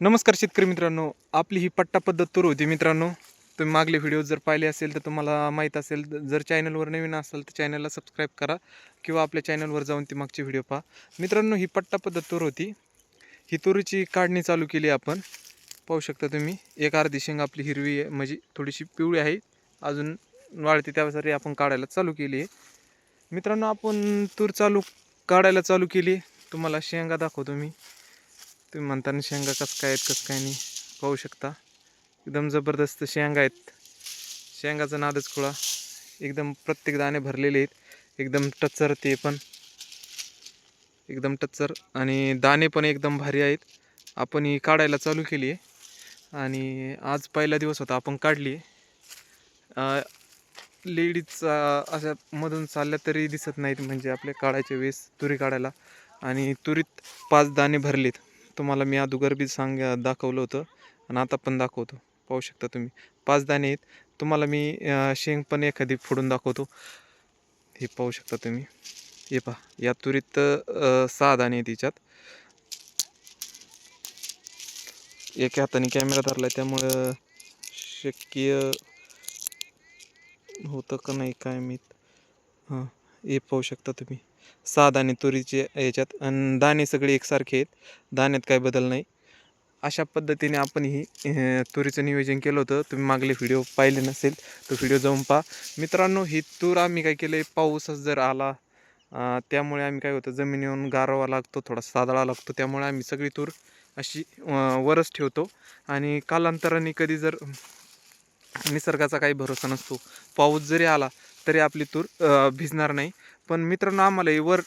नमस्कार शेतकरी मित्रांनो आपली ही पट्टा पद्धत तूर होती मित्रांनो. तुम्ही मागले व्हिडिओ जर पाहिले असेल तर तुम्हाला माहीत असेल जर चॅनलवर नवीन असाल तर चॅनलला सबस्क्राईब करा किंवा आपल्या चॅनलवर जाऊन ती मागची व्हिडिओ पहा. मित्रांनो ही पट्टा पद्धत तूर होती. ही तुरीची काढणी चालू केली आपण. पाहू शकता तुम्ही एक अर्धी शेंग आपली हिरवी आहे म्हणजे थोडीशी पिवळी आहे. अजून वाढते त्यासाठी आपण काढायला चालू केली आहे. मित्रांनो आपण तूर चालू काढायला चालू केली. तुम्हाला शेंगा दाखवतो मी. तुम्ही म्हणताना शेंगा कसं काय आहेत कसं काय नाही पाहू शकता. एकदम जबरदस्त शेंगा आहेत. शेंगाचा नादच खुळा. एकदम प्रत्येक दाणे भरलेले आहेत. एकदम टच्चर ते पण. एकदम टच्चर. आणि दाणे पण एकदम भारी आहेत. आपण ही काढायला चालू केली आहे आणि आज पहिला दिवस होता आपण काढली आहे लेडीजचा अशा मधून चालल्या तरी दिसत नाहीत म्हणजे आपल्या काढायच्या वेळेस तुरी काढायला. आणि तुरीत पाच दाणे भरलेत. तुम्हाला मी अगोदर बी सांग दाखवलं होतं आणि आता पण दाखवतो. पाहू शकता तुम्ही. पाच दाणे आहेत. तुम्हाला मी शेंग पण एखादी फोडून दाखवतो. हे पाहू शकता तुम्ही. हे पहा. या तुरीत सहा दाणे आहेत तिच्यात एका हाताने कॅमेरा धरला त्यामुळं शक्य होतं का नाही काय मी हां. हे पाहू शकता तुम्ही. सहा दाणे तुरीचे याच्यात आणि दाणे सगळे एकसारखे आहेत. दाण्यात काय बदल नाही. अशा पद्धतीने आपण ही तुरीचं नियोजन केलं होतं. तुम्ही मागले व्हिडिओ पाहिले नसेल तो व्हिडिओ जाऊन पहा. मित्रांनो ही तूर आम्ही काय केलं आहे पाऊसच जर आला त्यामुळे आम्ही काय होतं जमिनीवरून गारवा लागतो थोडा सादळा लागतो त्यामुळे आम्ही सगळी तूर अशी वरच ठेवतो. आणि कालांतराने कधी जर निसर्गाचा काही भरोसा नसतो पाऊस जरी आला तरी आपली तूर भिजणार नाही. पण मित्रांनो आम्हाला वर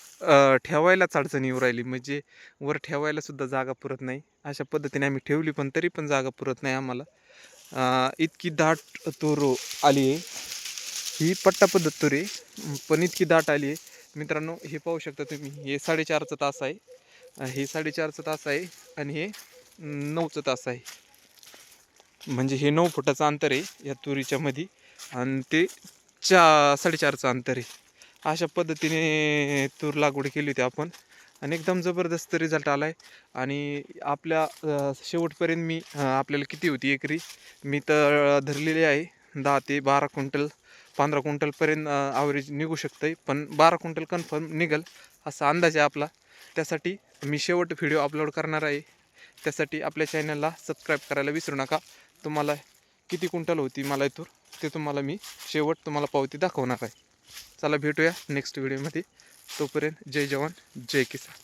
ठेवायलाच अडचण येऊ राहिली. म्हणजे वर ठेवायलासुद्धा जागा पुरत नाही. अशा पद्धतीने आम्ही ठेवली पण तरी पण जागा पुरत नाही आम्हाला. इतकी दाट तूर आली आहे. ही पट्टा पद्धत तूर आहे पण इतकी दाट आली आहे. मित्रांनो हे पाहू शकता तुम्ही हे साडेचारचं तास आहे. हे साडेचारचं तास आहे आणि हे नऊचं तास आहे. म्हणजे हे नऊ फुटाचं अंतर आहे या तुरीच्या मध्ये आणि ते चा साडेचारचं अंतर आहे. अशा पद्धतीने तूर लागवड केली होती आपण. आणि एकदम जबरदस्त रिझल्ट आला आहे आणि आपल्या शेवटपर्यंत मी आपल्याला किती होती एकरी? मी तर धरलेली आहे. दहा ते बारा क्विंटल पंधरा क्विंटलपर्यंत ॲव्हरेज निघू शकतं आहे पण बारा क्विंटल कन्फर्म निघल असा अंदाज आहे आपला. त्यासाठी मी शेवट व्हिडिओ अपलोड करणार आहे. त्यासाठी आपल्या चॅनलला सबस्क्राईब करायला विसरू नका. तुम्हाला किती क्विंटल होती मला इथून ते तुम्हाला मी. शेवट तुम्हाला पावती दाखवणार आहे. चला भेटूया नेक्स्ट व्हिडिओमध्ये तोपर्यंत जय जवान जय किसान.